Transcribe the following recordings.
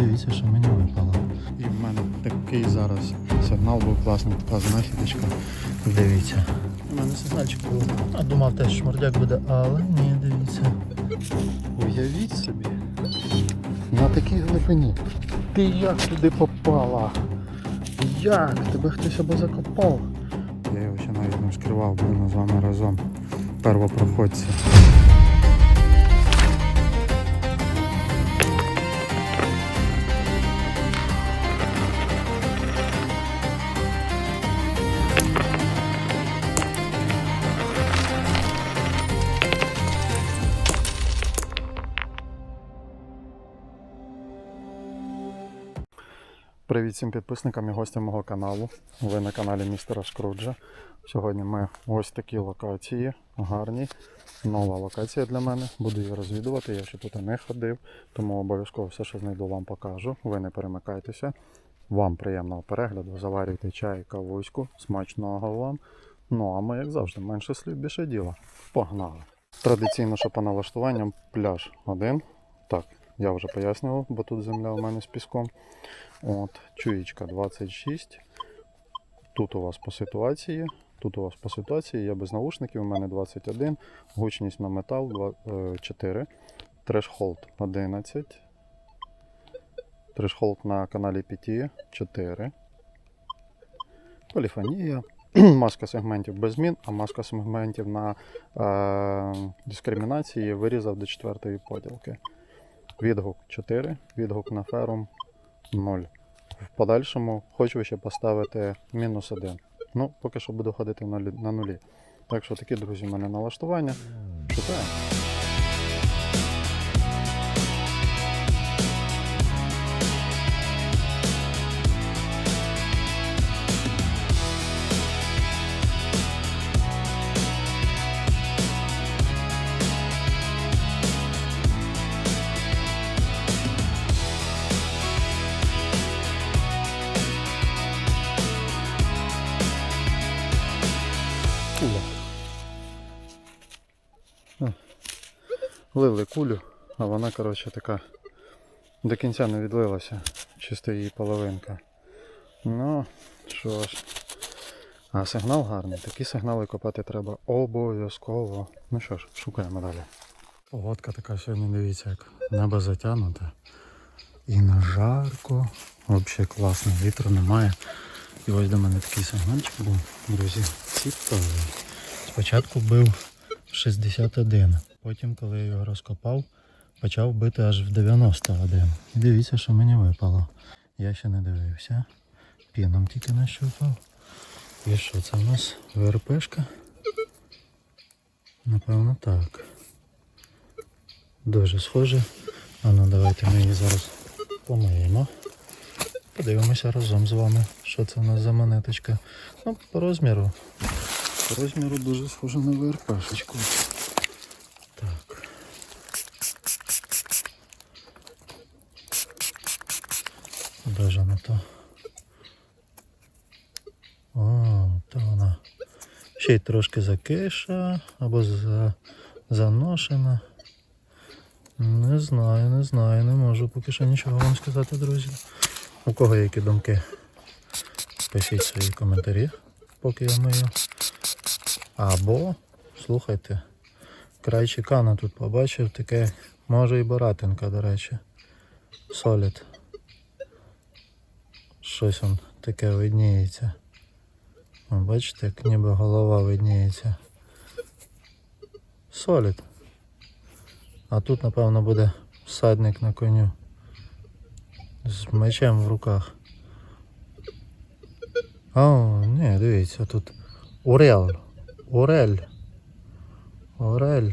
дивіться, що мені випало. І в мене такий зараз сигнал був класний, така знахідочка. Дивіться. У мене сигнальчик був. А думав теж шмурдяк буде, але ні, дивіться. Уявіть собі. На такій глибині. Ти як туди попала? Як? Тебе хтось або закопав? Я його ще навіть не вскривав, будемо з вами разом. Первопроходці. Привіт всім підписникам і гостям мого каналу. Ви на каналі містера Шкруджа. Сьогодні ми ось такі локації, гарні. Нова локація для мене. Буду її розвідувати. Я ще тут не ходив, тому обов'язково все, що знайду, вам покажу. Ви не перемикайтеся. Вам приємного перегляду. Заварюйте чай, кавуську, смачного вам. Ну а ми, як завжди, менше слів, більше діла. Погнали! Традиційно, що по налаштуванням пляж один. Так, я вже пояснював, бо тут земля у мене з піском. От, чуєчка 26. Тут у вас по ситуації. Тут у вас по ситуації, я без наушників, у мене 21, гучність на метал два- е, 4, трешхолд 11. Трешхолд на каналі PT 4. Поліфонія. Маска сегментів без змін, а маска сегментів на е, дискримінації вирізав до четвертої поділки. Відгук 4, відгук на ферум 0. В подальшому хочу ще поставити мінус 1. Ну, поки що буду ходити на, нулі. Так що такі, друзі, в мене налаштування. Шукаємо. Лили кулю, а вона, коротше, така до кінця не відлилася. Чисто її половинка. Ну, що ж. А сигнал гарний. Такі сигнали копати треба обов'язково. Ну що ж, шукаємо далі. Погодка така сьогодні, дивіться, як небо затягнуте. І на жарко. Взагалі класно, вітру немає. І ось до мене такий сигнальчик був, друзі, цікавий. Спочатку бив 61, потім, коли я його розкопав, почав бити аж в 91. І дивіться, що мені випало. Я ще не дивився. Піном тільки нащупав. І що це у нас? ВРПшка? Напевно так. Дуже схоже. А ну давайте ми її зараз помиємо. Подивимося разом з вами, що це у нас за монеточка. Ну, по розміру. По розміру дуже схоже на ВРПшечку. Так. Де то? О, то вона. Ще й трошки закиша або за... заношена. Не знаю, не знаю, не можу поки що нічого вам сказати, друзі. У кого є які думки? Пишіть свої коментарі, поки я мию. Або, слухайте, край чекана тут побачив таке, може і Боратинка, до речі. Солід. Щось он таке видніється. Бачите, як ніби голова видніється. Солід. А тут, напевно, буде всадник на коню. З мечем в руках. О, ні, дивіться, тут Орел. Орель. Орель.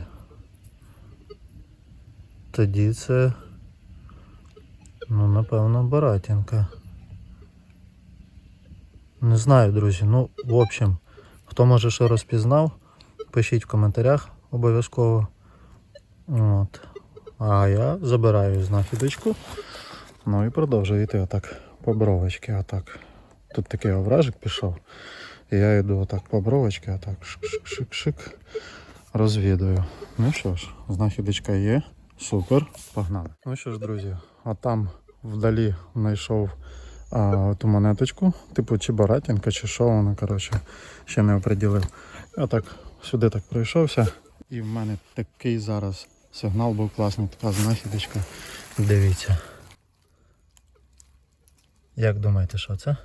Тоді це. Ну, напевно, Баратінка. Не знаю, друзі. Ну, в общем, хто може що розпізнав, пишіть в коментарях обов'язково. От. А я забираю знахідочку. Ну і продовжую йти отак по бровочки, отак. Тут такий овражик пішов. І я йду отак по бровочки, отак шик-шик-шик. Розвідую. Ну що ж, знахідочка є. Супер, погнали. Ну що ж, друзі, а там вдалі знайшов а, ту монеточку, типу чи баратінка, чи що вона, коротше, ще не оприділив. Я так сюди так пройшовся, і в мене такий зараз сигнал був класний, така знахідочка. Дивіться. Як думаєте, що це?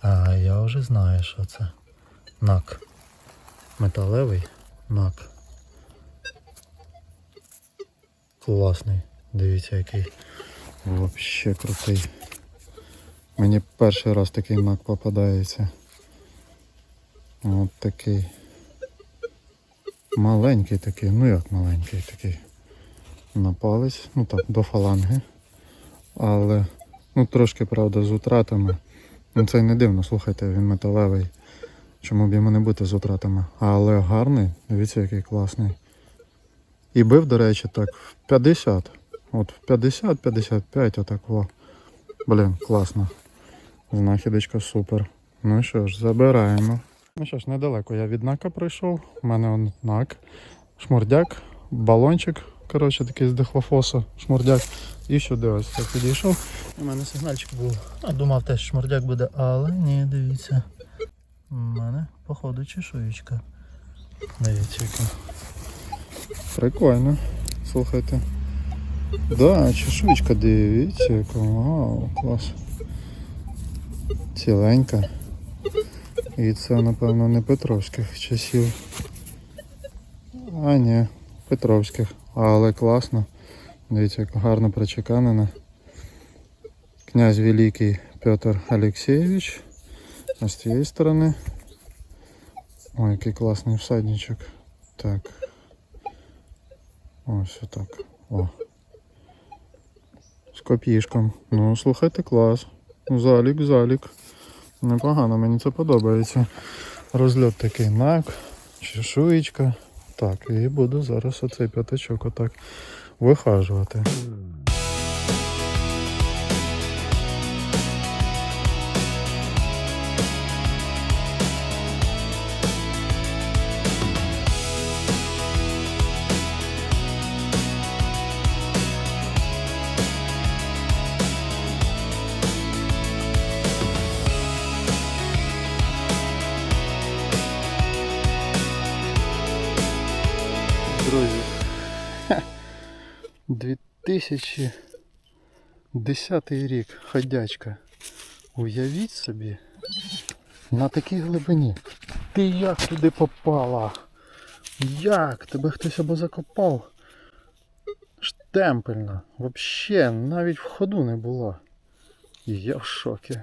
А я вже знаю, що це. Нак. Металевий нак. Класний. Дивіться, який. Вообще крутий. Мені перший раз такий мак попадається. От такий. Маленький такий, ну як маленький такий. На палець, ну так, до фаланги. Але, ну трошки, правда, з утратами. Ну це не дивно, слухайте, він металевий. Чому б йому не бути з утратами? Але гарний, дивіться, який класний. І бив, до речі, так, в 50. От в 50-55 отак во. Блін, класно. Знахідочка супер. Ну що ж, забираємо. Ну що ж, недалеко я від нака пройшов. У мене он нак, шмурдяк, балончик, коротше, такий з дихлофосу, шмурдяк. І сюди ось я підійшов. У мене сигнальчик був. А думав теж шмурдяк буде, але ні, дивіться. У мене, походу, чешуєчка. Дивіться, яка. Прикольно. Слухайте. Да, чешуйчка, дивіться, яка. Вау, клас. Ціленька. І це, напевно, не Петровських часів. А, ні, Петровських. Але класно. Дивіться, як гарно прочеканена. Князь Великий Петр Олексійович. А з цієї сторони. Ой, який класний всадничок. Так. Ось отак. О. З копішком. Ну, слухайте, клас. Залік, залік. Непогано, мені це подобається. Розльот такий нак, чешуєчка. Так, і буду зараз оцей п'ятачок отак вихажувати. 2010 рік ходячка. Уявіть собі. На такій глибині. Ти як туди попала? Як? Тебе хтось або закопав? Штемпельно. Вообще навіть в ходу не було. Я в шокі.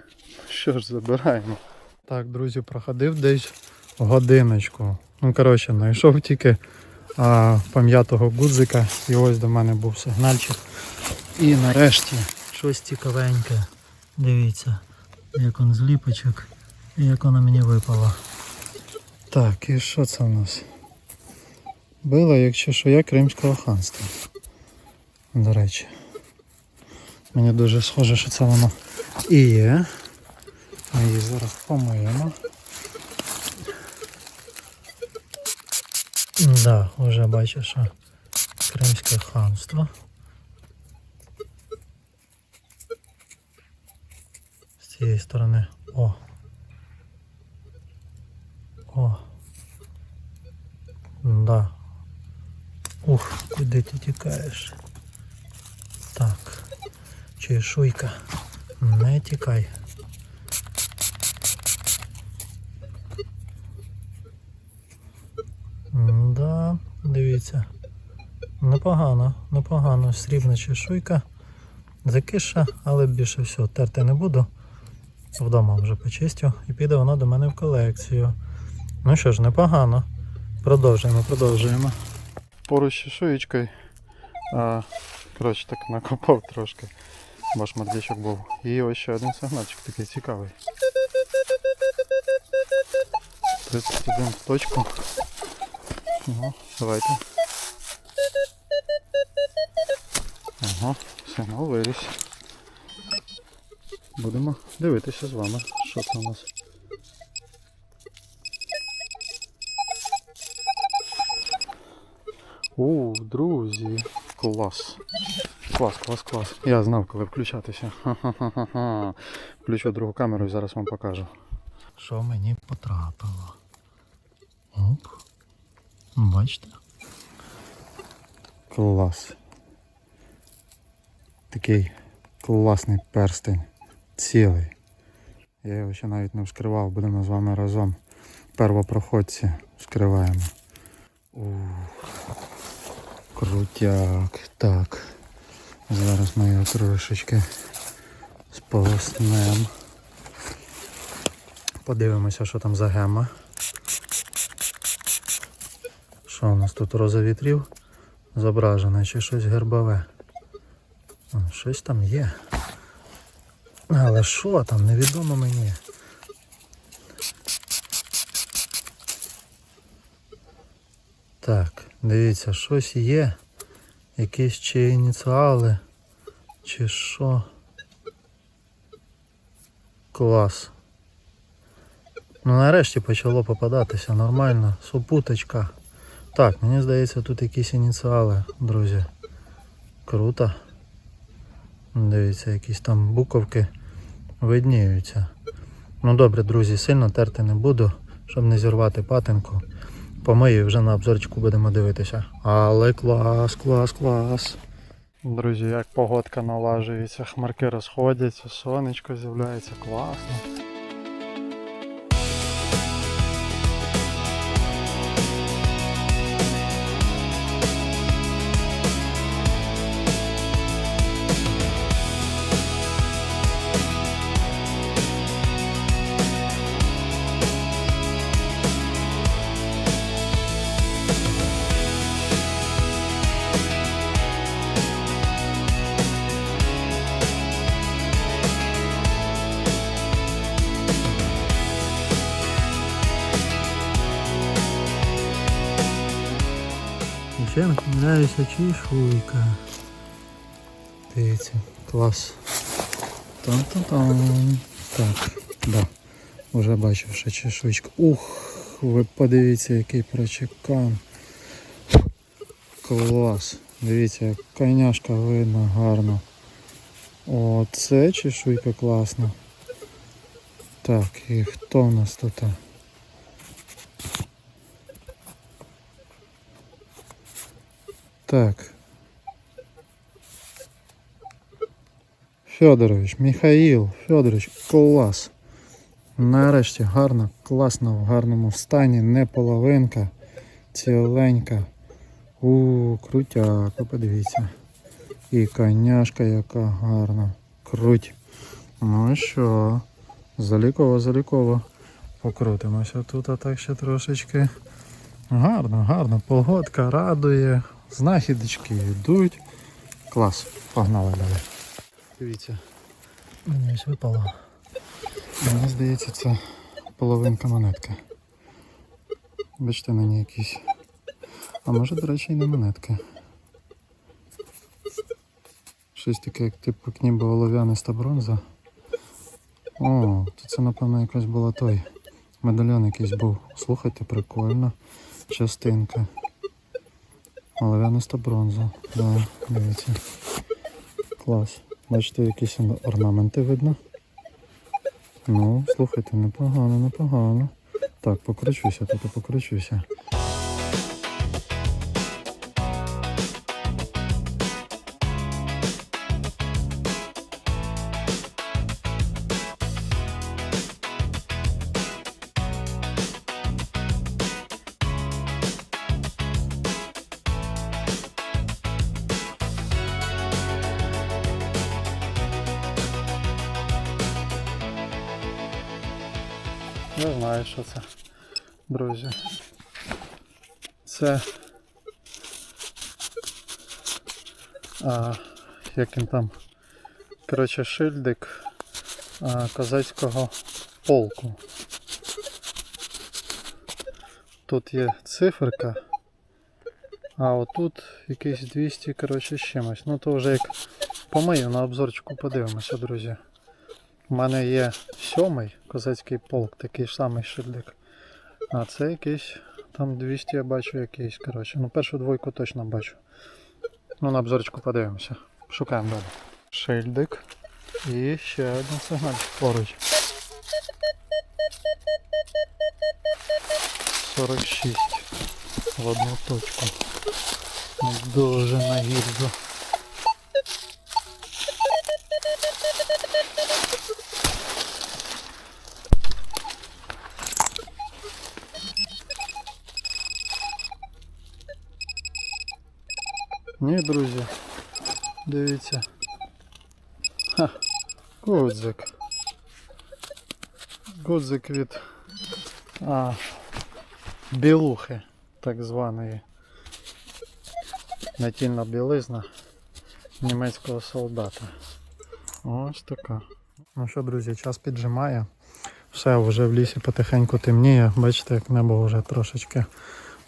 Що ж, забираємо. Так, друзі, проходив десь годиночку. Ну, коротше, знайшов тільки пам'ятого гудзика. І ось до мене був сигнальчик. І нарешті Щось цікавеньке. Дивіться, як он з ліпочок, і як вона мені випала. Так, і що це в нас? Було, якщо що, я Кримського ханства. До речі. Мені дуже схоже, що це воно і є. Ми її зараз помиємо. Да, вже бачу, що Кримське ханство. З цієї сторони. О. О. Да. Ух, куди ти тікаєш? Так. Чешуйка. Не тікай. Да, дивіться. Непогано, непогано. Срібна чешуйка. Закиша, але більше всього терти не буду. Вдома вже почистю і піде вона до мене в колекцію. Ну що ж, непогано. Продовжуємо, продовжуємо. Поруч з чешуєчкою. Коротше, так накопав трошки. Бо шмардячок був. І ось ще один сигнальчик такий цікавий. 31 в точку. Ну, давайте. Ага, сигнал виріс. Будемо дивитися з вами, що це у нас. У, друзі, Клас. Клас, клас, клас. Я знав, коли включатися. Ха-ха-ха-ха. Включу другу камеру і зараз вам покажу. Що мені потрапило? Оп. Бачите? Клас. Такий класний перстень. Цілий. Я його ще навіть не вскривав, будемо з вами разом. Первопроходці вскриваємо. Ух. Крутяк. Так. Зараз ми його трошечки сполоснемо. Подивимося, що там за гема. Що у нас тут роза вітрів? Зображене чи щось гербове. Щось там є. Але що там, невідомо мені. Так, дивіться, щось є. Якісь чи ініціали, чи що. Клас. Ну нарешті почало попадатися нормально. Супуточка. Так, мені здається, тут якісь ініціали, друзі. Круто. Дивіться, якісь там буковки видніються. Ну добре, друзі, сильно терти не буду, щоб не зірвати патинку. Помию вже на обзорчику будемо дивитися. Але клас, клас, клас. Друзі, як погодка налажується, хмарки розходяться, сонечко з'являється класно. Ще чешуйка. Дивіться, клас. Там-там-там. Так, да. Уже бачив, що чешуйка. Ух, ви подивіться, який прочекан. Клас. Дивіться, як коняшка видно гарно. О, це чешуйка класна. Так, і хто в нас тут? Так. Федорович, Михаїл, Федорович, клас. Нарешті гарно, класно, в гарному стані, не половинка, ціленька. У, крутяк, ви подивіться. І коняшка яка гарна. Круть. Ну що? Заліково, заліково. Покрутимося тут, а так ще трошечки. Гарно, гарно. Погодка радує. Знахідочки йдуть. Клас. Погнали далі. Дивіться. Мені ось випало. Мені здається, це половинка монетки. Бачите, на ній якісь. А може, до речі, і не монетки. Щось таке, як типу як ніби олов'яниста бронза. О, то це напевно якась була той. Медальйон якийсь був. Слухайте, прикольно. Частинка. Олов'яниста бронза. Да, дивіться. Клас. Бачите, якісь орнаменти видно. Ну, слухайте, непогано, непогано. Так, покручуся, тут покручуся. Не знаю, що це, друзі. Це. А, як він там. Коротше, шильдик а, козацького полку. Тут є циферка. А отут якийсь 200, коротше, з чимось. Ну то вже як помию на обзорчику подивимося, друзі. У мене є сьомий козацький полк, такий самий шильдик. А це якийсь там 200 я бачу якийсь, коротше. Ну першу двойку точно бачу. Ну, на обзорчику подивимося. Шукаємо далі. Шильдик. І ще один сигнальчик поруч. 46 в одну точку. Дуже на гільзу. Ні, друзі. Дивіться. Ха, гудзик. Гудзик від а, білухи, так званої. Натільна білизна німецького солдата. Ось така. Ну що, друзі, час піджимає. Все, вже в лісі потихеньку темніє. Бачите, як небо вже трошечки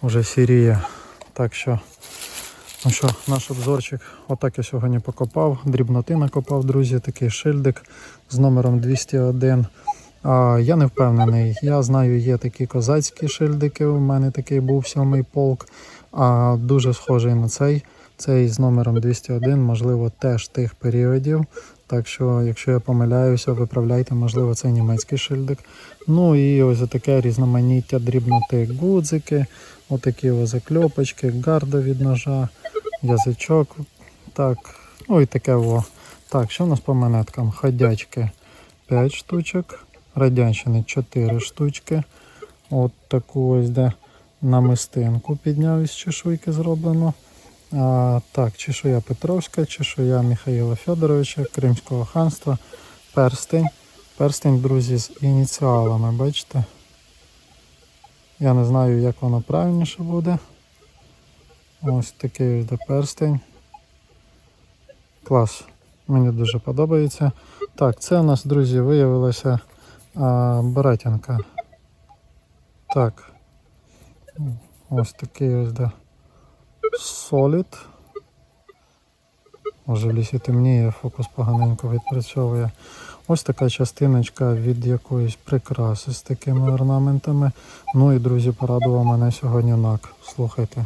вже сіріє. Так що, ну що, наш обзорчик отак я сьогодні покопав. Дрібноти накопав, друзі, такий шильдик з номером 201. А, я не впевнений. Я знаю, є такі козацькі шильдики. У мене такий був сьомий полк. А дуже схожий на цей. Цей з номером 201, можливо, теж тих періодів. Так що, якщо я помиляюся, виправляйте, можливо, це німецький шильдик. Ну і ось таке різноманіття дрібноти гудзики, отакі ось закльопочки, гарда від ножа, язичок. Так, ну і таке во. Так, що у нас по монеткам? Ходячки 5 штучок, радянщини 4 штучки. От таку ось де намистинку підняв із чешуйки зроблено. А, так, чешуя Петровська, чешуя Михаїла Федоровича, Кримського ханства, перстень. Перстень, друзі, з ініціалами, бачите? Я не знаю, як воно правильніше буде. Ось такий ось перстень. Клас. Мені дуже подобається. Так, це у нас, друзі, виявилася а, Баратянка. Так. Ось такий ось де. Solid. Може в лісі темніє, фокус поганенько відпрацьовує. Ось така частиночка від якоїсь прикраси з такими орнаментами. Ну і друзі, порадував мене сьогодні нак. Слухайте,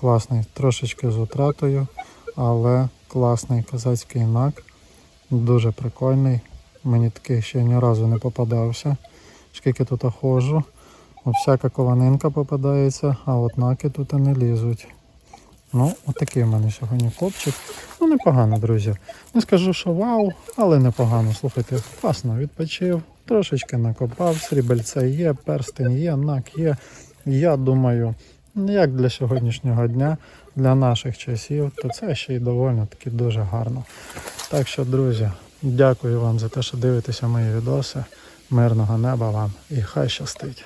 класний, трошечки з утратою, але класний козацький нак. Дуже прикольний. Мені такий ще ні разу не попадався. Скільки тут ходжу. Всяка кованинка попадається, а от наки тут не лізуть. Ну, отакий в мене сьогодні копчик. Ну, непогано, друзі. Не скажу, що вау, але непогано. Слухайте, класно відпочив, трошечки накопав, срібельце є, перстень є, нак є. Я думаю, як для сьогоднішнього дня, для наших часів, то це ще й доволі таки дуже гарно. Так що, друзі, дякую вам за те, що дивитеся мої відоси. Мирного неба вам і хай щастить.